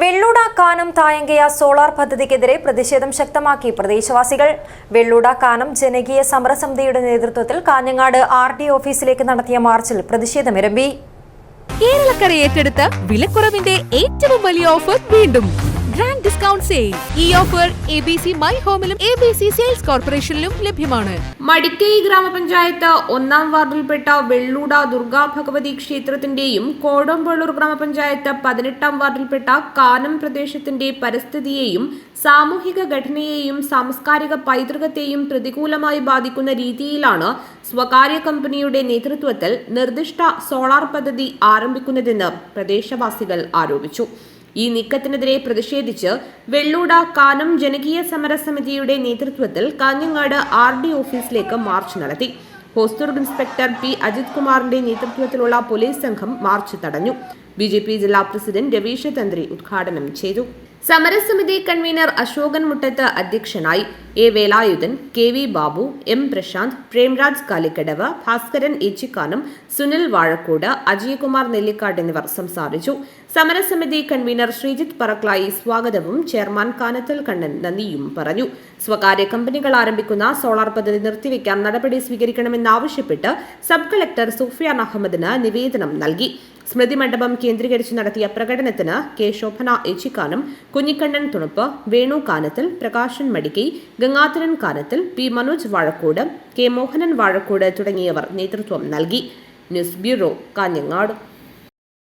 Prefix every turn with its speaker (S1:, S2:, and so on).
S1: വെള്ളൂട Kanam തായങ്കയ solar പദ്ധതിക്കെതിരെ പ്രതിഷേധം ശക്തമാക്കി പ്രദേശവാസികൾ. വെള്ളൂട കാനം ജനകീയ സമരസമിതിയുടെ നേതൃത്വത്തിൽ കാഞ്ഞങ്ങാട് ആർ ഡി ഓഫീസിലേക്ക് നടത്തിയ മാർച്ചിൽ പ്രതിഷേധമിരമ്പി
S2: കേരളക്കര ഏറ്റെടുത്ത വിലക്കുറവിന്റെ ഏറ്റവും വലിയ ഓഫർ വീണ്ടും. ഗ്രാൻഡ് ഡിസ്കൗണ്ട് സെയിൽ ഈ offer A B C my ഹോമിലും A B C sales കോർപ്പറേഷനിലും ലഭ്യമാണ്.
S3: മടിക്കൈ ഗ്രാമപഞ്ചായത്ത് ഒന്നാം വാർഡിൽപ്പെട്ട വെള്ളൂട ദുർഗാ ഭഗവതി ക്ഷേത്രത്തിന്റെയും കോടമ്പള്ളൂർ ഗ്രാമപഞ്ചായത്ത് പതിനെട്ടാം വാർഡിൽപ്പെട്ട കാനം പ്രദേശത്തിന്റെ പരിസ്ഥിതിയെയും സാമൂഹിക ഘടനയെയും സാംസ്കാരിക പൈതൃകത്തെയും പ്രതികൂലമായി ബാധിക്കുന്ന രീതിയിലാണ് സ്വകാര്യ കമ്പനിയുടെ നേതൃത്വത്തിൽ നിർദ്ദിഷ്ട സോളാർ പദ്ധതി ആരംഭിക്കുന്നതെന്ന് പ്രദേശവാസികൾ ആരോപിച്ചു. ഈ നീക്കത്തിനെതിരെ പ്രതിഷേധിച്ച് വെള്ളൂട കാനം ജനകീയ സമരസമിതിയുടെ നേതൃത്വത്തിൽ കാഞ്ഞങ്ങാട് ആർ ഡി ഓഫീസിലേക്ക് മാർച്ച് നടത്തി. ഹോസ്റ്റർ ഇൻസ്പെക്ടർ പി. അജിത് കുമാറിന്റെ നേതൃത്വത്തിലുള്ള പോലീസ് സംഘം മാർച്ച് തടഞ്ഞു. ബി ജെ പി ജില്ലാ പ്രസിഡന്റ് രവീശ തന്ത്രി ഉദ്ഘാടനം ചെയ്തു. സമരസമിതി കൺവീനർ അശോകൻ മുട്ടത്ത് അധ്യക്ഷനായി A Velayudhan K V Babu M Prashanth Premraj Kalikkadavu Bhaskaran Echikkanam Sunil Vazhakode Ajayakumar Nellikkad എന്നിവർ സംസാരിച്ചു. സമരസമിതി കൺവീനർ ശ്രീജിത്ത് പറക്ലായി സ്വാഗതവും ചെയർമാൻ കാനത്തൽ കണ്ണൻ നന്ദിയും പറഞ്ഞു. സ്വകാര്യ കമ്പനികൾ ആരംഭിക്കുന്ന സോളാർ പദ്ധതി നിർത്തിവെക്കാൻ നടപടി സ്വീകരിക്കണമെന്നാവശ്യപ്പെട്ട് സബ് കളക്ടർ സുഫിയാൻ അഹമ്മദിന് നിവേദനം നൽകി. സ്മൃതി മണ്ഡപം കേന്ദ്രീകരിച്ച് നടത്തിയ പ്രകടനത്തിന് K Shobhana Echikkanam Kunhikannan Thunuppu Venu Kanathil Prakashan Madikkai Gangadharan Kanathil P Manoj Vazhakkode K Mohanan Vazhakkode തുടങ്ങിയവർ നേതൃത്വം നൽകി. News bureau Kanhangad.